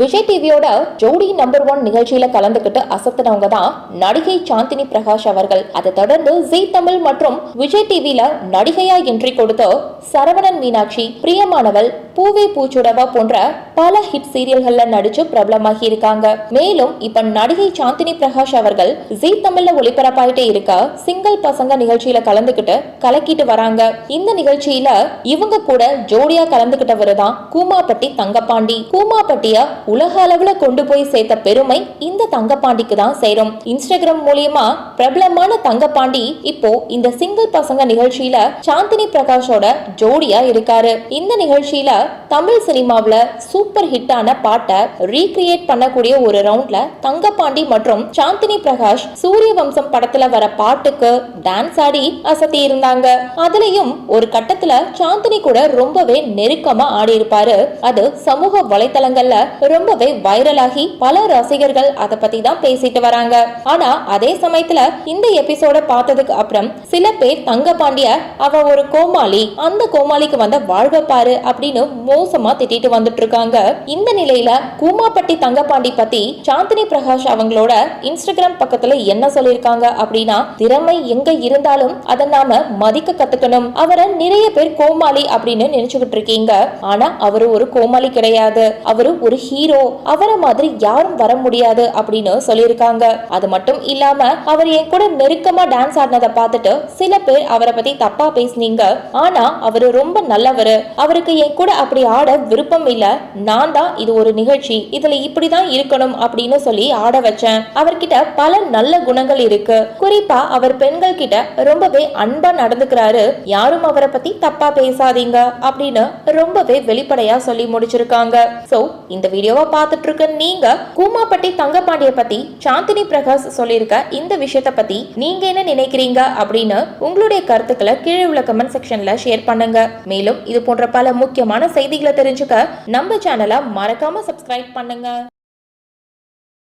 விஜய் டிவியோட ஜோடி number one நிகழ்ச்சியில கலந்துக்கிட்டு அசத்தினவங்க தான் நடிகை சாந்தினி பிரகாஷ் அவர்கள். அதை தொடர்ந்து ஜி தமிழ் மற்றும் விஜய் டிவில நடிகையா என்ட்ரி கொடுத்த சரவணன் மீனாட்சி பிரியமானவள் பூவே பூச்சுடவா போன்ற பல ஹிட் சீரியல்கள்ல நடிச்சு பிரபலமாகி இருக்காங்க மேலும் இப்ப நடிகை சாந்தினி பிரகாஷ் அவர்கள் ஜி தமிழ்ல ஒளிபரப்பாயிட்டே இருக்க சிங்கிள் பசங்க நிகழ்ச்சியில கலந்துக்கிட்டு கலக்கிட்டு வராங்க. இந்த நிகழ்ச்சியில இவங்க கூட ஜோடியா கலந்துக்கிட்டவர் தான் கூமாப்பட்டி தங்கப்பாண்டி. கூமாப்பட்டிய உலக அளவுல கொண்டு போய் சேர்த்த பெருமை இந்த தங்கப்பாண்டிக்கு தான் சேரும். இன்ஸ்டாகிராம் மூலியமா பிரபலமான தங்கப்பாண்டி இப்போ இந்த சிங்கிள் பசங்க நிகழ்ச்சியில சாந்தினி பிரகாஷோட ஜோடியா இருக்காரு. இந்த நிகழ்ச்சியில தமிழ் சினிமாவுல சூப்பர் ஹிட்டான பாட்டை ரீக்ரியேட் பண்ணக்கூடிய ஒரு ரவுண்ட்ல தங்கப்பாண்டி மற்றும் சாந்தினி பிரகாஷ் சூரிய வம்சம் படத்துல வர பாட்டுக்கு டான்ஸ் ஆடி அசத்தி இருந்தாங்க. அதுலயும் ஒரு கட்டத்துல சாந்தினி கூட ரொம்பவே நெருக்கமா ஆடி இருப்பாரு அது சமூக வலைத்தளங்கள்ல ரொம்பவே வைரலாகி பல ரசிகர்கள் அதை பத்தி தான் பேசிட்டு வராங்க. ஆனா அதே சமயத்துல இந்த எபிசோட பார்த்ததுக்கு அப்புறம் சில பேர் தங்கபாண்டிய அவ ஒரு கோமாளி அந்த கோமாளிக்கு வந்த வாழ்வை பாரு அப்படின்னு மோசமா திட்டிட்டு வந்துட்டு இருக்காங்க இந்த நிலையில கூமாப்பட்டி தங்கப்பாண்டி பத்தி சாந்தினி பிரகாஷ் அவங்களோட இன்ஸ்டாகிராம் பக்கத்துல என்ன சொல்லியிருக்காங்க அப்படின்னா திறமை எங்க இருந்தாலும் அதை நாம மதிக்க கத்துக்கணும். அவரை நிறைய பேர் கோமாளி அப்படின்னு நினைச்சுக்கிட்டு இருக்கீங்க. ஆனா அவரு ஒரு கோமாளி கிடையாது. அவரு ஒரு ஹீரோ அவரை மாதிரி யாரும் வர முடியாது அப்படின்னு சொல்லியிருக்காங்க. அது மட்டும் இல்லாம அவர் என் கூட நெருக்கமா டான்ஸ் ஆடினதை பார்த்துட்டு சில பேர் அவரை பத்தி தப்பா பேசுனீங்க. ஆனா அவரு ரொம்ப நல்லவர். அவருக்கு என் கூட அப்படி ஆட விருப்பம் இல்ல. நான் தான் இது ஒரு நிகழ்ச்சி. இதுல இப்படிதான் இருக்கணும் அப்படின்னு சொல்லி ஆட வச்சேன். அவர்கிட்ட பல நல்ல குணங்கள் இருக்கு. குறிப்பா அவர் பெண்கள் கிட்ட ரொம்பவே அன்பா நடந்துக்கிறாரு. யாரும் அவரை பத்தி தப்பா பேசாதீங்க அப்படின்னு ரொம்பவே வெளிப்படையா சொல்லி முடிச்சிருக்காங்க. சோ இந்த வீடியோவை பார்த்துட்டு இருக்க நீங்க கூமாப்பட்டி தங்கப்பாண்டிய பத்தி சாந்தினி பிரகாஷ் சொல்லியிருக்க இந்த விஷயத்த பத்தி நீங்க என்ன நினைக்கிறீங்க அப்படின்னு உங்களுடைய கருத்துக்களை கீழே உள்ள கமெண்ட் செக்ஷன்ல ஷேர் பண்ணுங்க. மேலும் இது போன்ற பல முக்கியமான செய்திகளை தெரிஞ்சுக்க நம்ம சேனலை மறக்காம சப்ஸ்கிரைப் பண்ணுங்க.